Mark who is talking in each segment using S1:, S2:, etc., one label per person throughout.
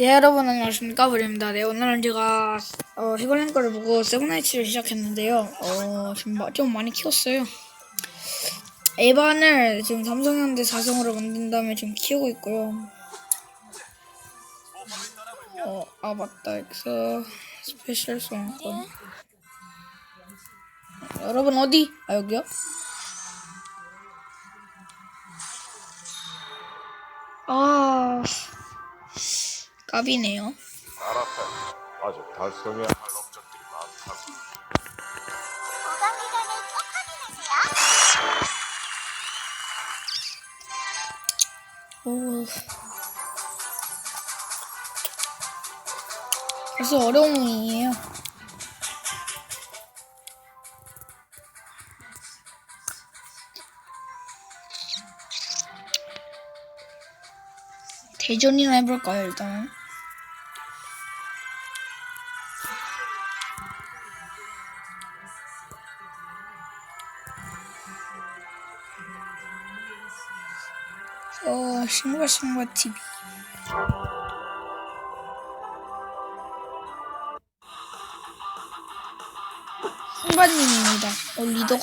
S1: 네 여러분 안녕하십니까 브리입니다. 네 오늘은 제가 어, 해골랭 거를 보고 세븐나이츠를 시작했는데요. 어 지금 마- 좀 많이 키웠어요. 에반을 지금 삼성현대 사성으로 만든 다음에 지금 키우고 있고요. 어, 아 맞다 엑서 스페셜 소환권. 여러분 어디? 아 여기요? 아 까비네요.
S2: 알았다. 아주 달성해야 할 업적들이 많다고.
S1: 오. 벌써 어려운 문이에요. 대전이나 해볼까요, 일단? 어, 신과 신과 TV. 홍바님입니다. 어, 리더,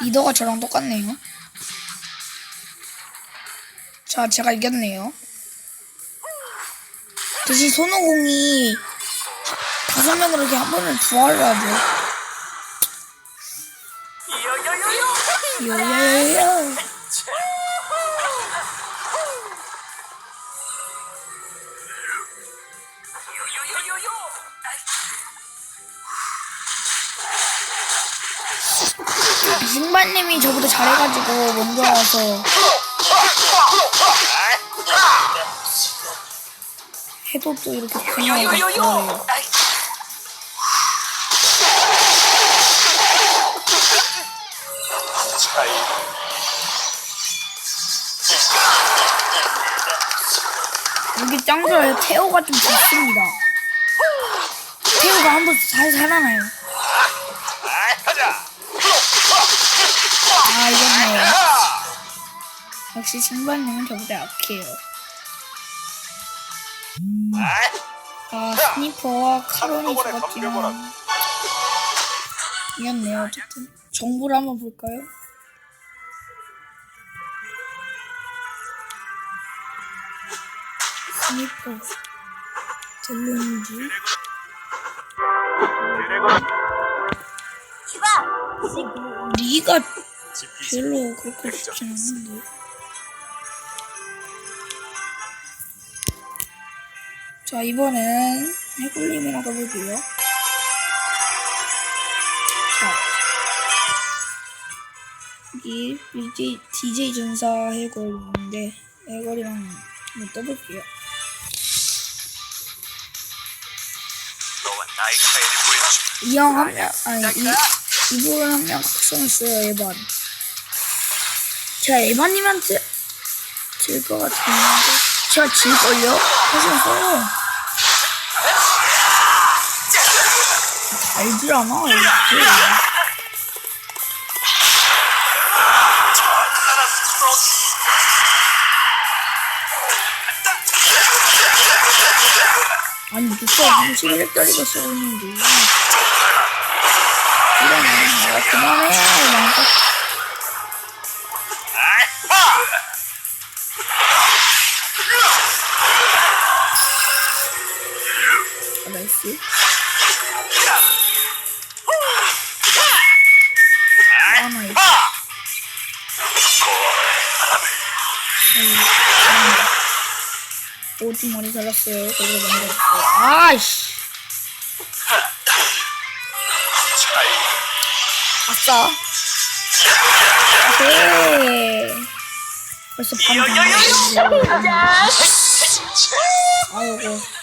S1: 리더가 저랑 똑같네요. 자, 제가 이겼네요. 대신 손오공이 다섯 명으로 이렇게 한 번에 부활을 하죠. 요요요요. 승반님이 저보다 잘해가지고 먼저 와서 해도 또 이렇게 분야가 됐어요. 여기 짱 좋아요. 태호가 좀 좋습니다. 태호가 한 번 잘 살아나요. 아 이겼네요. 역시 승반님은 저보다 약해요. 아. 스니퍼와 카론이 죽었지만 이겼네요. 어쨌든. 정보를 한번 볼까요? 스니퍼. 델론즈 리가 별로 그렇게 좋진 않는데. 자, 이번엔 해골님이랑 가볼게요. 자. 여기 DJ, DJ 전사 해골인데, 해골이랑 한번 떠볼게요.
S2: 너와 나의 차이를 보여주마.
S1: 이형 한 명, 아니, 이, 이분 한명 각성했어요, 에반. 제가 에반님한테 질것 같은데, 제가 질걸요? 하셨어요. 알줄 아나? 이렇게. 아니, 누가 31짜리가 써있는데. 이러면 내가 그만해. 아, 나이스. 아, 나이스. 오지 많이 잘랐어요. 그리고 만들었어요. 아이씨. 아싸. 오케이. 벌써 밤 됐네. 아이고.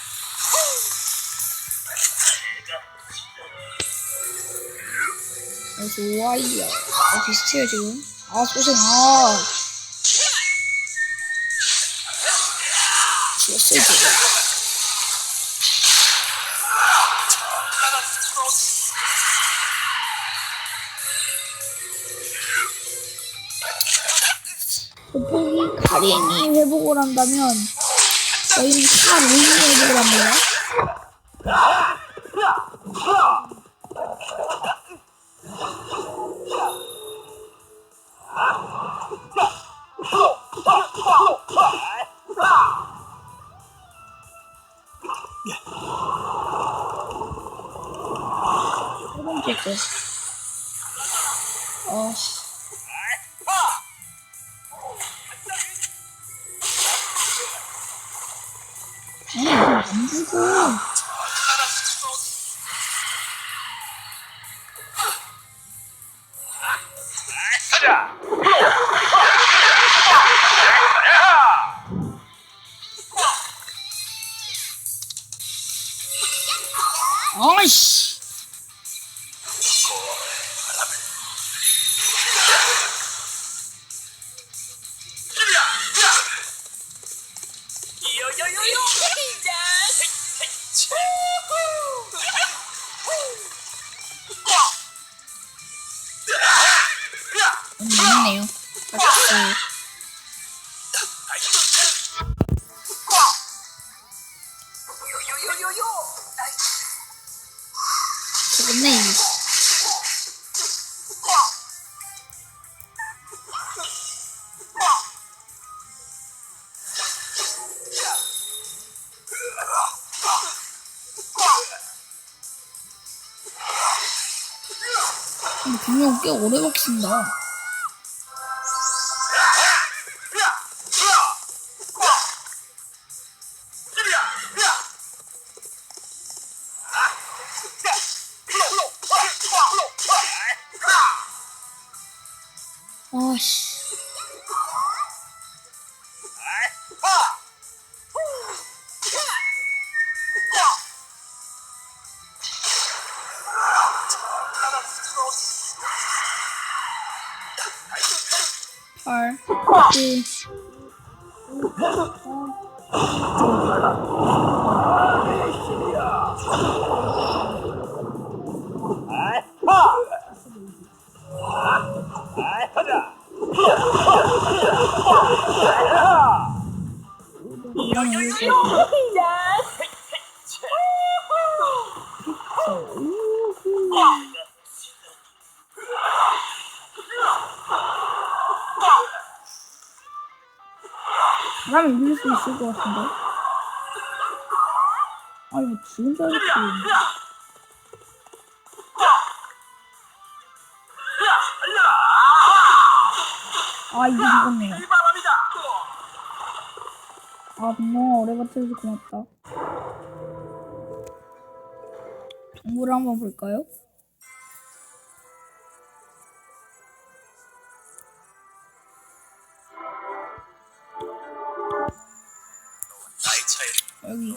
S1: 아, 좋아이야. 아, 비슷해요, 지금. 아, 소생, 아. 죽었어요, 지금. 돋보기 가린이 회복을 한다면 저희는 차 로잉을 합니다. 어. 아이씨. 이거. 음, 분명 꽤 오래 먹힌다. 아씨. 팔,
S3: 가자.
S1: 사람이 이길 수 있을 것 같은데. 아니, 뭐, 지금 잘했지. 아, 이게.
S3: 바랍니다.
S1: 아, 분노가 오래 버텨줘서 고맙다. 정보를 한번 볼까요? 여기.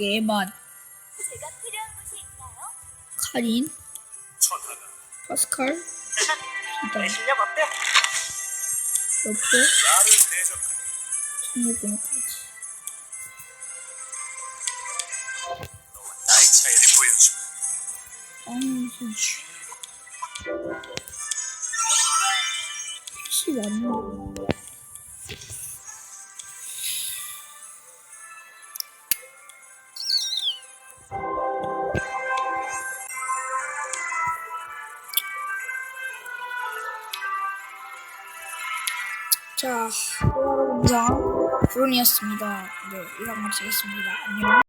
S1: 예만,
S4: 제가 필요한 곳이 있나요?
S1: 카린, 파스칼, 기다,
S3: 실력 어때? 대적하는
S1: 스노우고마까지.
S3: 나의 차이를 보여주마.
S1: 아니, 무슨. 자, 여러분들, 브론이었습니다. 네, 이상 마치겠습니다. 안녕.